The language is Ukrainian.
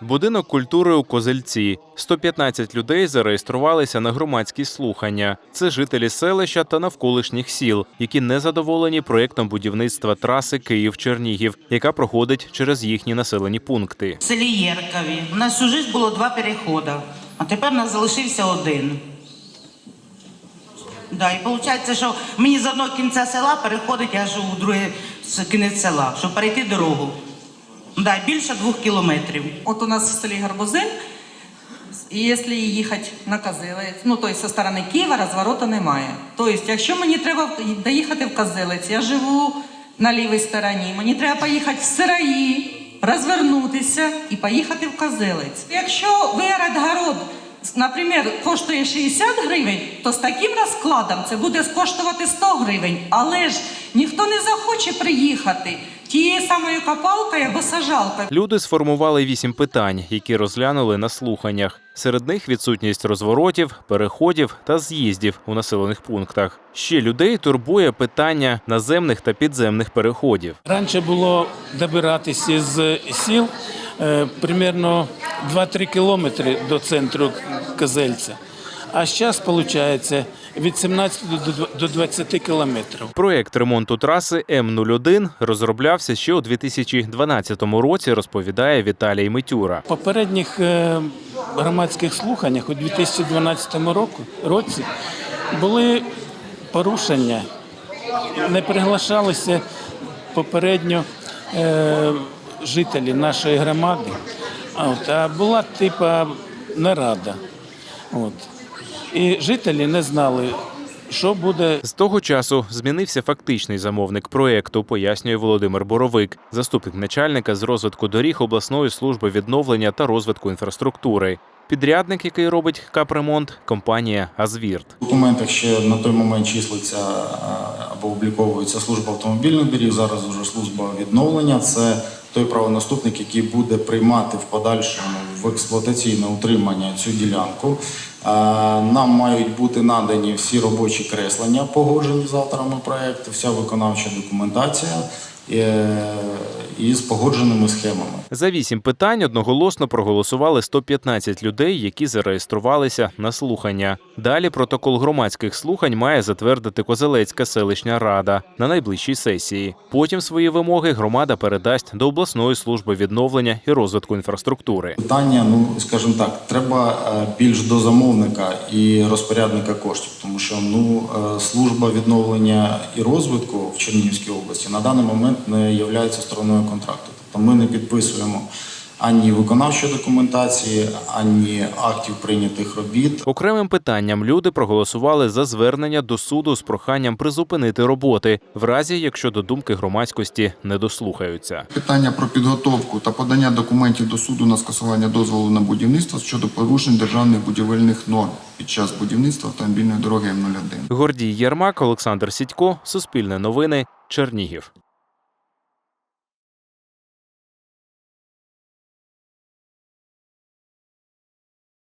Будинок культури у Козельці. 115 людей зареєструвалися на громадські слухання. Це жителі селища та навколишніх сіл, які не задоволені проєктом будівництва траси Київ-Чернігів, яка проходить через їхні населені пункти. В селі Єркові. У нас всю життя було два переходи, а тепер у нас залишився один. Да, і виходить, що мені з одного кінця села переходить аж у другий с- кінець села, щоб перейти дорогу. Да, більше двох кілометрів. Вот у нас в селе Горбузин, і якщо їхати на Козилець, ну тобто зі сторони Києва розворота немає. Тобто, якщо мені треба доїхати в Козилець, я живу на лівій стороні, мені треба поїхати в Сираї, розвернутися і поїхати в Козилець. Якщо виорать наприклад, коштує 60 гривень, то з таким розкладом це буде коштувати 100 гривень. Але ж ніхто не захоче приїхати тією самою копалкою або сажалкою. Люди сформували вісім питань, які розглянули на слуханнях. Серед них відсутність розворотів, переходів та з'їздів у населених пунктах. Ще людей турбує питання наземних та підземних переходів. Раніше було добиратися з сіл е, примерно 2-3 кілометри до центру Козельця. А зараз, виходить, від 17 до 20 кілометрів. Проєкт ремонту траси М01 розроблявся ще у 2012 році, розповідає Віталій Митюра. Попередніх е, громадських слуханнях у 2012 року, році були порушення, не приглашалися попередньо е, жителі нашої громади, а була типа нарада. От. І жителі не знали, що буде З того часу змінився фактичний замовник проєкту, пояснює Володимир Боровик, заступник начальника з розвитку доріг обласної служби відновлення та розвитку інфраструктури. Підрядник, який робить капремонт, компанія Азвірт. В документах ще на той момент числиться е, або обліковується служба автомобільних доріг. Зараз вже служба відновлення. Це той правонаступник, який буде приймати в подальшому в експлуатаційне утримання цю ділянку. Нам мають бути надані всі робочі креслення, погоджені з авторами проекту, вся виконавча документація і з погодженими схемами. За вісім питань одноголосно проголосували 115 людей, які зареєструвалися на слухання. Далі протокол громадських слухань має затвердити Козелецька селищна рада на найближчій сесії. Потім свої вимоги громада передасть до обласної служби відновлення і розвитку інфраструктури. Питання, ну скажімо так, треба е, більш до замовника і розпорядника коштів, тому що ну е, служба відновлення і розвитку в Чернігівській області на даний момент не є стороною контракту. Тобто ми не підписуємо ані виконавчої документації, ані актів прийнятих робіт. Окремим питанням люди проголосували за звернення до суду з проханням призупинити роботи, в разі якщо до думки громадськості не дослухаються. Питання про підготовку та подання документів до суду на скасування дозволу на будівництво щодо порушень державних будівельних норм під час будівництва автомобільної дороги М01. Гордій Єрмак, Олександр Сідько, Суспільне новини, Чернігів.